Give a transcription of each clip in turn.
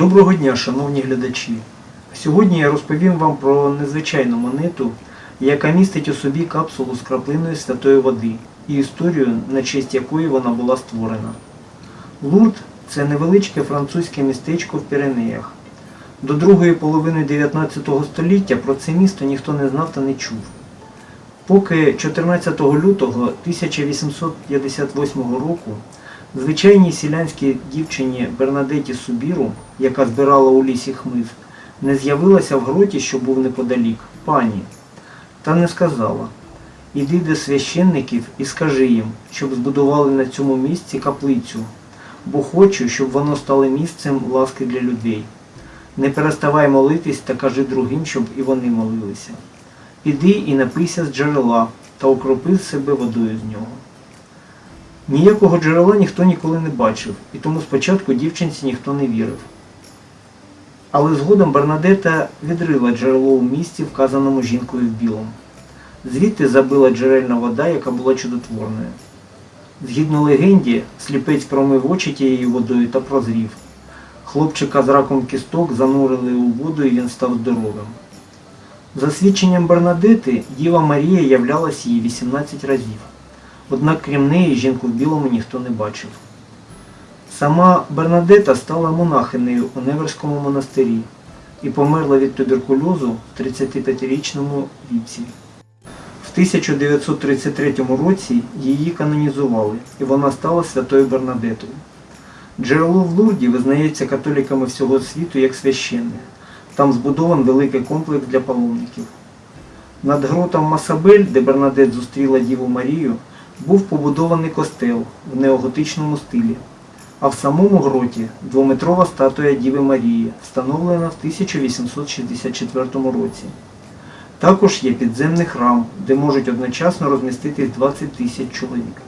Доброго дня, шановні глядачі. Сьогодні я розповім вам про незвичайну монету, яка містить у собі капсулу з краплиною святої води і історію, на честь якої вона була створена. Лурд це невеличке французьке містечко в Піренеях. До другої половини 19 століття про це місто ніхто не знав та не чув. Поки 14 лютого 1858 року звичайній селянській дівчині Бернадеті Субіру, яка збирала у лісі хмиз, не з'явилася в гроті, що був неподалік, пані, та не сказала Іди до священників і скажи їм, щоб збудували на цьому місці каплицю, бо хочу, щоб воно стало місцем ласки для людей. Не переставай молитись та кажи другим, щоб і вони молилися. Піди і напийся з джерела та окропи себе водою з нього. Ніякого джерела ніхто ніколи не бачив, і тому спочатку дівчинці ніхто не вірив. Але згодом Бернадета відрила джерело у місці, вказаному жінкою в білому. Звідти забила джерельна вода, яка була чудотворною. Згідно легенді, сліпець промив очі тією водою та прозрів. Хлопчика з раком кісток занурили у воду і він став здоровим. За свідченням Бернадети, Діва Марія являлась їй 18 разів. Однак крім неї жінку в білому ніхто не бачив. Сама Бернадета стала монахинею у Неверському монастирі і померла від туберкульозу в 35-річному віці. В 1933 році її канонізували, і вона стала святою Бернадетою. Джерело в Лурді визнається католіками всього світу як священне. Там збудований великий комплекс для паломників. Над гротом Масабель, де Бернадет зустріла Діву Марію, був побудований костел в неоготичному стилі. А в самому гроті двометрова статуя Діви Марії, встановлена в 1864 році. Також є підземний храм, де можуть одночасно розміститись 20 тисяч чоловік.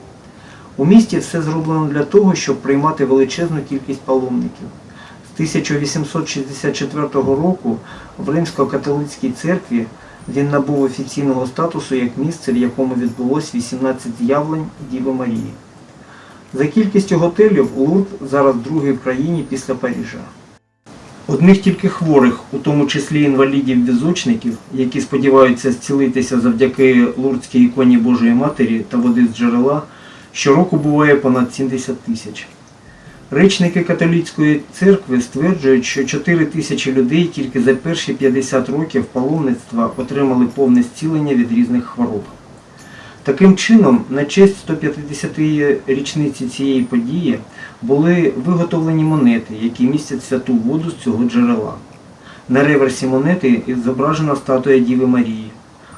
У місті все зроблено для того, щоб приймати величезну кількість паломників. З 1864 року в Римсько-католицькій церкві він набув офіційного статусу як місце, в якому відбулось 18 з'явлень Діви Марії. За кількістю готелів Лурд зараз другий в країні після Парижа. Одних тільки хворих, у тому числі інвалідів-візочників, які сподіваються зцілитися завдяки лурдській іконі Божої Матері та води з джерела, щороку буває понад 70 тисяч. Речники католицької церкви стверджують, що 4 тисячі людей тільки за перші 50 років паломництва отримали повне зцілення від різних хвороб. Таким чином, на честь 150-ї річниці цієї події були виготовлені монети, які містять святу воду з цього джерела. На реверсі монети зображена статуя Діви Марії,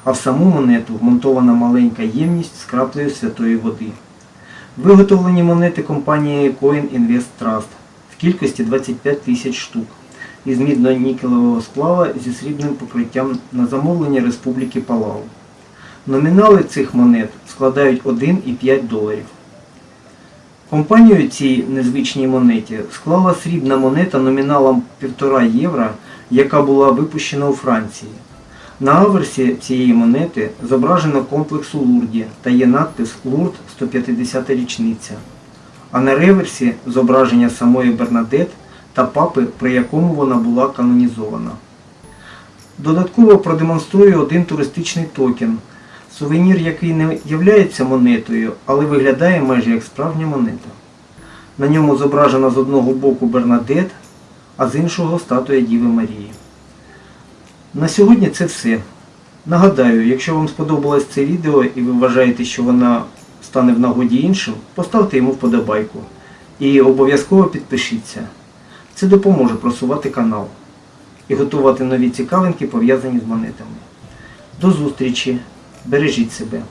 а в саму монету вмонтована маленька ємність з краплею святої води. Виготовлені монети компанією Coin Invest Trust в кількості 25 тисяч штук із мідно-нікелевого сплава зі срібним покриттям на замовлення Республіки Палау. Номінали цих монет складають 1,5 доларів. Компанію цій незвичній монеті склала срібна монета номіналом 1,5 євро, яка була випущена у Франції. На аверсі цієї монети зображено комплекс у Лурді та є надпис Лурд 150 річниця. А на реверсі зображення самої Бернадет та папи, при якому вона була канонізована. Додатково продемонструю один туристичний токен. Сувенір, який не являється монетою, але виглядає майже як справжня монета. На ньому зображена з одного боку Бернадет, а з іншого статуя Діви Марії. На сьогодні це все. Нагадаю, якщо вам сподобалось це відео і ви вважаєте, що вона стане в нагоді іншим, поставте йому вподобайку. І обов'язково підпишіться. Це допоможе просувати канал і готувати нові цікавинки, пов'язані з монетами. До зустрічі! Бережіть себе!